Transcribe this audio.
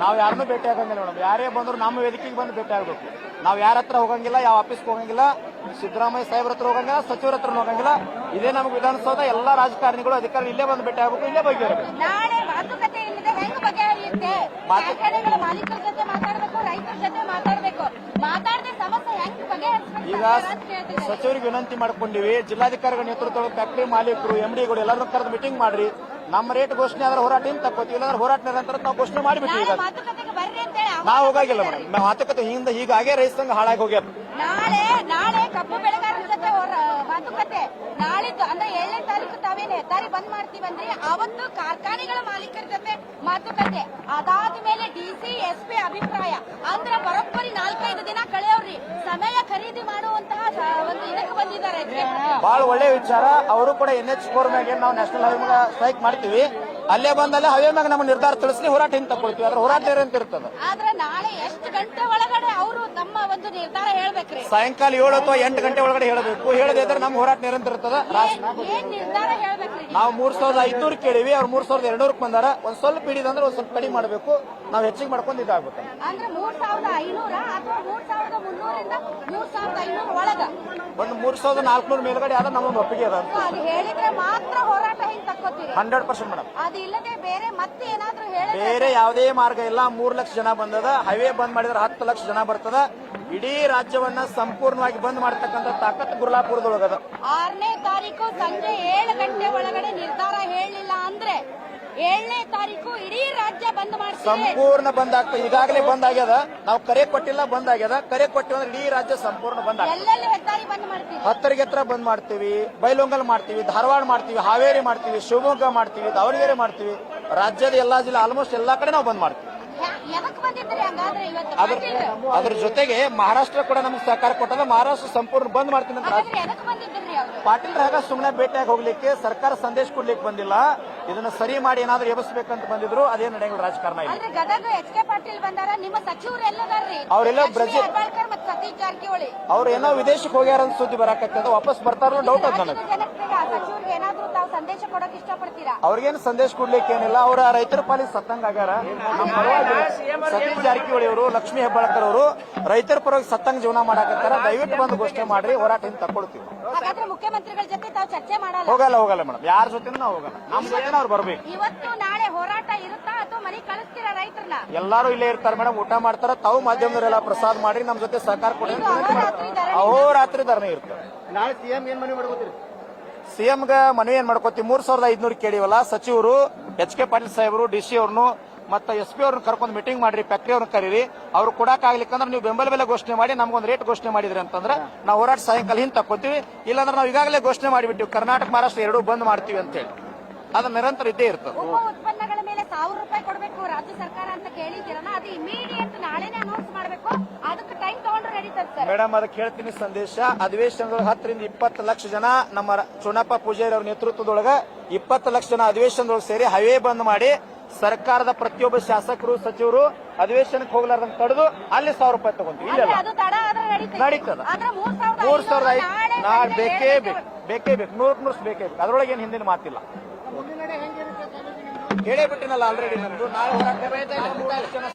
ನಾವು ಯಾರನ್ನೂ ಭೇಟಿ ಆಗಂಗಿಲ್ಲ ಮೇಡಮ್. ಯಾರೇ ಬಂದ್ರು ನಮ್ಮ ವೇದಿಕೆಗೆ ಬಂದು ಭೇಟಿ ಆಗಬೇಕು. ನಾವು ಯಾರ ಹತ್ರ ಹೋಗಂಗಿಲ್ಲ ಯಾವ ಆಫೀಸ್ಗೆ ಹೋಗಂಗಿಲ್ಲ ಸಿದ್ದರಾಮಯ್ಯ ಸಾಹೇಬ್ರ ಹತ್ರ ಹೋಗಂಗಿಲ್ಲ ಸಚಿವರ ಹತ್ರ ಹೋಗಂಗಿಲ್ಲ. ಇದೇ ನಮ್ಗೆ ವಿಧಾನಸೌಧ ಎಲ್ಲಾ ರಾಜಕಾರಣಿಗಳು ಅಧಿಕಾರಿ ಇಲ್ಲೇ ಬಂದು ಭೇಟಿ ಆಗಬೇಕು ಇಲ್ಲೇ ಬಗ್ಗೆ ಮಾತಾಡಬೇಕು ರೈತರ ಜೊತೆ ಮಾತಾಡ್ಬೇಕು. ಈಗ. ಸಚಿವರಿಗೆ ವಿನಂತಿ ಮಾಡ್ಕೊಂಡಿವಿ. ಜಿಲ್ಲಾಧಿಕಾರಿಗಳ ನೇತೃತ್ವದ ಫ್ಯಾಕ್ಟರಿ ಮಾಲೀಕರು ಎಂಡಿಗಳು ಎಲ್ಲರೂ ಕರೆದು ಮೀಟಿಂಗ್ ಮಾಡ್ರಿ. ನಮ್ಮ ರೇಟ್ ಘೋಷಣೆ ಆದ್ರೆ ಹೋರಾಟ ಏನ್ ತಕ್ಕೋತೀವಿ ಇಲ್ಲಾಂದ್ರೆ ಹೋರಾಟ ನಿರಂತರ ನಾವು ಘೋಷಣೆ ಮಾಡಿಬಿಟ್ಟು ಈಗ. ನಾವು ಹೋಗಾಗಿಲ್ಲ ಮೇಡಮ್. ಮಾತುಕತೆ ಹಿಂದೆ ಹೀಗಾಗೆ ರೈತ ಸಂಘ ಹಾಳಾಗಿ ಹೋಗ್ಯಾರ ನಾಳೆ ನಾಳೆ ಜೊತೆ ಮಾತುಕತೆ. ಅಂದ್ರೆ ತಾರೀಕು ಬಂದ್ ಅವತ್ತು ಕಾರ್ಖಾನೆಗಳ ಮಾಲೀಕರ ಜೊತೆ ಮಾತುಕತೆ. ಅದಾದ ಮೇಲೆ ಡಿಸಿ ಎಸ್ಪಿ ಅಭಿಪ್ರಾಯ. ಅಂದ್ರೆ ಬಹಳ ಒಳ್ಳೆ ವಿಚಾರ. ಅವರು ಕೂಡ ಎನ್ ಎಚ್ ಫೋರ್ ಮ್ಯಾಗ ನಾವು ನ್ಯಾಷನಲ್ ಹೈವೇ ಮ್ಯಾಗ ಸ್ಟ್ರೈಕ್ ಮಾಡ್ತೀವಿ. ಅಲ್ಲೇ ಬಂದಲ್ಲೇ ಹೈವೇ ಮ್ಯಾಗ ನಮ್ಮ ನಿರ್ಧಾರ ತಿಳಿಸಿ ಹೋರಾಟ ಹಿಂಗೆ ತಗೊಳ್ತೀವಿ. ಅದ್ರ ಹೋರಾಟ ಅಂತ ಇರ್ತದೆ. ನಾಳೆ ಎಷ್ಟು ಗಂಟೆ ಒಂದು ನಿರ್ಧಾರ ಹೇಳ್ಬೇಕ್ರಿ. ಸಾಯಂಕಾಲ ಏಳು ಅಥವಾ ಎಂಟು ಗಂಟೆ ಒಳಗಡೆ ಹೇಳಬೇಕು. ಹೇಳದೇ ಇದ್ರೆ ನಮ್ಮ ಹೋರಾಟ ನಿರಂತರ ಇರ್ತದ. ರಾಷ್ಟ್ರ ಏನ್- ಏನ್ ನಿರ್ಧಾರ ಹೇಳ್ಬೇಕ್ರಿ? ನಾವು ಮೂರ್ ಸಾವಿರದ ಐದ್ನೂರು ಕೇಳಿವಿ. ಅವ್ರು ಮೂರ್ ಸಾವಿರದ ಎರಡ್ನೂರಕ್ಕೆ ಬಂದಾರ. ಒಂದ್ ಸ್ವಲ್ಪ ಹಿಡಿದಂದ್ರೆ ಒಂದ್ ಸ್ವಲ್ಪ ಕಡಿಮೆ ಮಾಡಬೇಕು. ನಾವು ಹೆಚ್ಚಿಗೆ ಮಾಡ್ಕೊಂಡು ಇದಾಗುತ್ತೆ ಅಂದ್ರೆ ಮೂರ್ ಸಾವಿರದ ಐನೂರ ಅಥವಾ ಮೂರ್ ಸಾವಿರದ ಮುನ್ನೂರಿಂದ ಮೂರ್ ಸಾವಿರದ ಐನೂರ ಒಳಗ? ಒಂದು ಮೂರ್ ಸಾವಿರದ ನಾಲ್ಕುನೂರು ಮೇಲ್ಗಡೆ ಆದ್ರೆ ನಮ್ಮೊಂದು ಒಪ್ಪಿಗೆ ಅದ. ಅದು ಹೇಳಿದ್ರೆ ಮಾತ್ರ ಹೋರಾಟ ಹಿಂಗ್ ಹಂಡ್ರೆಡ್ ಪರ್ಸೆಂಟ್ ಮೇಡಮ್. ಅದು ಇಲ್ಲದೆ ಬೇರೆ ಮತ್ತೆ ಏನಾದ್ರೂ ಬೇರೆ ಯಾವುದೇ ಮಾರ್ಗ ಇಲ್ಲ. ಮೂರ್ ಲಕ್ಷ ಜನ ಬಂದದ. ಹೈವೇ ಬಂದ್ ಮಾಡಿದ್ರೆ ಹತ್ತು ಲಕ್ಷ ಜನ ಬರ್ತದ. ಇಡೀ ರಾಜ್ಯವನ್ನ ಸಂಪೂರ್ಣವಾಗಿ ಬಂದ್ ಮಾಡತಕ್ಕಂತ ತಾಕತ್ ಗುರುಲಾಪುರದೊಳಗ ಆರನೇ ತಾರೀಕು ಸಂಜೆ ಏಳು ಗಂಟೆ ಒಳಗಡೆ ನಿರ್ಧಾರ ಹೇಳಲಿಲ್ಲ ಅಂದ್ರೆ ಏಳನೇ ತಾರೀಕು ಇಡೀ ರಾಜ್ಯ ಬಂದ್ ಮಾಡ್ತೀವಿ ಸಂಪೂರ್ಣ ಬಂದ್ ಆಗ್ತದೆ. ಈಗಾಗಲೇ ಬಂದ್ ಆಗ್ಯದ. ನಾವು ಕರೆ ಕೊಟ್ಟಿಲ್ಲ ಬಂದ್ ಆಗ್ಯದ. ಕರೆ ಕೊಟ್ಟಿವಿ ಅಂದ್ರೆ ಇಡೀ ರಾಜ್ಯ ಸಂಪೂರ್ಣ ಬಂದ್ ಆಗ್ತದೆ. ಎಲ್ಲೆಲ್ಲಿ ಹೆದ್ದಾರಿ ಬಂದ್ ಮಾಡ್ತೀವಿ ಹತ್ತರಿಗೆ ಹತ್ರ ಬಂದ್ ಮಾಡ್ತೀವಿ ಬೈಲೊಂಗಲ್ ಮಾಡ್ತೀವಿ ಧಾರವಾಡ ಮಾಡ್ತೀವಿ ಹಾವೇರಿ ಮಾಡ್ತೀವಿ ಶಿವಮೊಗ್ಗ ಮಾಡ್ತೀವಿ ದಾವಣಗೆರೆ ಮಾಡ್ತೀವಿ. ರಾಜ್ಯದ ಎಲ್ಲಾ ಜಿಲ್ಲೆ ಆಲ್ಮೋಸ್ಟ್ ಎಲ್ಲಾ ಕಡೆ ನಾವು ಬಂದ್ ಮಾಡ್ತೀವಿ. ಅದ್ರ ಅದ್ರ ಜೊತೆಗೆ ಮಹಾರಾಷ್ಟ್ರ ಕೂಡ ನಮ್ಗೆ ಸಹಕಾರ ಕೊಟ್ಟದ ಮಹಾರಾಷ್ಟ್ರ ಸಂಪೂರ್ಣ ಬಂದ್ ಮಾಡ್ತೀನಿ ಅಂತ ಪಾಟೀಲ್ ರಾಗ ಸುಮ್ಮನೆ ಭೇಟಿಯಾಗಿ ಹೋಗ್ಲಿಕ್ಕೆ ಸರ್ಕಾರ ಸಂದೇಶ ಕೊಡ್ಲಿಕ್ಕೆ ಬಂದಿಲ್ಲ. ಇದನ್ನ ಸರಿ ಮಾಡಿ ಏನಾದ್ರೂ ಎಬ್ಬಿಸ್ಬೇಕಂತ ಬಂದಿದ್ರು ಅದೇ ನಡೆಯಲ್ಲ ರಾಜಕಾರಣ ಅವ್ರೆಲ್ಲ ಬ್ರೆಜಿಲ್- ಹೆಬ್ಬಾಳ್ಕರ್ ಮತ್ತು ಸತೀಶ್ ಜಾರಕಿಹೊಳಿ. ಅವ್ರು ಏನೋ ವಿದೇಶಕ್ಕೆ ಹೋಗ್ಯಾರ ಅಂತ ಸುದ್ದಿ ಬರಾಕತ್ತದ ವಾಪಸ್ ಬರ್ತಾರೋ ಡೌಟ್ ಅದ ನನಗೆ. ಏನಾದ್ರೂ ತಾವು ಸಂದೇಶ ಕೊಡಕ್ ಇಷ್ಟಪಡ್ತೀರಾ? ಅವ್ರಿಗೇನು ಸಂದೇಶ ಕೊಡ್ಲಿಕ್ಕೆ ಏನಿಲ್ಲ. ಅವರ ರೈತರ ಪಾಲಿಗೆ ಸತ್ತಂಗ ಆಗ್ಯಾರ. ನಮ್ಮ ಪರವಾಗಿ ಸತೀಶ್ ಜಾರಕಿಹೊಳಿ ಅವರು ಲಕ್ಷ್ಮೀ ಹೆಬ್ಬಾಳ್ಕರ್ ಅವರು ರೈತರ ಪರವಾಗಿ ಸತ್ತಂಗ ಜೀವನ ಮಾಡಾಕತ್ತಾರ. ದಯವಿಟ್ಟು ಬಂದು ಘೋಷಣೆ ಮಾಡ್ರಿ ಹೋರಾಟ ಹಿಂದೆ ತಕ್ಕೊಡ್ತೀವಿ ಹಾಗಾದ್ರೆ ಮುಖ್ಯಮಂತ್ರಿಗಳ ಜೊತೆ ತಾವು ಚರ್ಚೆ ಮಾಡಲ್ಲ? ಹೋಗಲ್ಲ ಹೋಗಲ್ಲ ಮೇಡಮ್. ಯಾರ ಜೊತೆ ನಾವು ಹೋಗಲ್ಲ. ನಮ್ಮ ಜೊತೆ ಅವ್ರು ಬರ್ಬೇಕು. ಇವತ್ತು ನಾಳೆ ಹೋರಾಟ ಇರುತ್ತಾ ಅಥವಾ ಮನೆ ಕಳಿಸ್ತೀರಾ ರೈತರನ್ನ? ಎಲ್ಲಾರು ಇಲ್ಲೇ ಇರ್ತಾರೆ ಮೇಡಮ್. ಊಟ ಮಾಡ್ತಾರ. ತಾವು ಮಾಧ್ಯಮದವರೆಲ್ಲ ಪ್ರಸಾದ ಮಾಡಿ ನಮ್ ಜೊತೆ ಸಹಕಾರ ಕೊಡಿ ಅಹೋರಾತ್ರಿ. ಧರಣಿ. ಇರ್ತಾರೆ ನಾಳೆ ಸಿಎಂ ಏನ್ ಮನೆ ಮಾಡ್ಕೋತೀರಿ? ಸಿಎಂಗ ಮನವಿ ಏನ್ ಮಾಡ್ಕೋತೀವಿ? ಮೂರ್ ಸಾವಿರದ ಐದ್ನೂರು ಕೇಳಿವಲ್ಲ, ಸಚಿವರು, ಎಚ್ ಕೆ ಪಾಟೀಲ್ ಸಾಹೇಬರು, ಡಿ ಸಿ ಅವ್ರನ್ನು, ಮತ್ತೆ ಎಸ್ ಪಿ ಅವ್ರನ್ನ ಕರ್ಕೊಂಡು ಮೀಟಿಂಗ್ ಮಾಡ್ರಿ, ಫ್ಯಾಕ್ಟರಿ ಅವ್ರನ್ನ ಕರೀರಿ. ಅವ್ರು ಅಂದ್ರೆ ನೀವು ಬೆಂಬಲ ಬೆಲೆ ಘೋಷಣೆ ಮಾಡಿ, ನಮ್ಗೊಂದು ರೇಟ್ ಘೋಷಣೆ ಮಾಡಿದ್ರಿ ಅಂತಂದ್ರೆ ನಾವು ಹೋರಾಟ ಸಾಯಂಕಾಲ ಹಿಂದೆ ತಕ್ಕೋತೀವಿ. ಇಲ್ಲಾಂದ್ರೆ ನಾವು ಈಗಾಗಲೇ ಘೋಷಣೆ ಮಾಡಿಬಿಟ್ಟಿವಿ, ಕರ್ನಾಟಕ, ಮಹಾರಾಷ್ಟ್ರ ಎರಡೂ ಬಂದ್ ಮಾಡ್ತೀವಿ ಅಂತ ಹೇಳಿ. ಅದು ನಿರಂತರ ಇದ್ದೇ ಇರ್ತದೆ. ಉತ್ಪನ್ನಗಳ ಮೇಲೆ ಸಾವಿರ ರೂಪಾಯಿ ಕೊಡಬೇಕು, ರಾಜ್ಯ ಸರ್ಕಾರ ಅಂತ ಕೇಳಿದ್ದೀರಲ್ಲ, ಅದು ಇಮಿಡಿಯೇಟ್ ನಾಳೆನೇ ಅನೌನ್ಸ್ ಮಾಡಬೇಕು. ಮೇಡಮ್ ಅದಕ್ಕೆ ಹೇಳ್ತೀನಿ ಸಂದೇಶ. ಅಧಿವೇಶನದೊಳಗೆ ಹತ್ತರಿಂದ ಇಪ್ಪತ್ತು ಲಕ್ಷ ಜನ ನಮ್ಮ ಚುನಪ್ಪ ಪೂಜಾರಿ ಅವ್ರ ನೇತೃತ್ವದೊಳಗ ಇಪ್ಪತ್ತು ಲಕ್ಷ ಜನ ಅಧಿವೇಶನದೊಳಗೆ ಸೇರಿ ಹೈವೇ ಬಂದ್ ಮಾಡಿ ಸರ್ಕಾರದ ಪ್ರತಿಯೊಬ್ಬ ಶಾಸಕರು ಸಚಿವರು ಅಧಿವೇಶನಕ್ಕೆ ಹೋಗ್ಲಾರ್ದಂಗ್ ತಡೆದು ಅಲ್ಲಿ ಸಾವಿರ ರೂಪಾಯಿ ತಗೊಂತೀವಿ. ಇಲ್ಲ ಅದು ತಡ ಆದ್ರೆ ನಡೀತದೆ. ಮೂರ್ ಸಾವಿರದ ಐದು ನಾಳೆ ಬೇಕೇ ಬೇಕು. ಬೇಕೇ ಬೇಕು. ನೂರ್ ನೂರು ಬೇಕೇ ಬೇಕು. ಅದ್ರೊಳಗೆ ಏನು ಹಿಂದಿನ ಮಾತಿಲ್ಲ. ಹೇಳೇ ಬಿಟ್ಟಿನಲ್ಲ ಆಲ್ರೆಡಿ ನಮ್ದು. ನಾಳೆ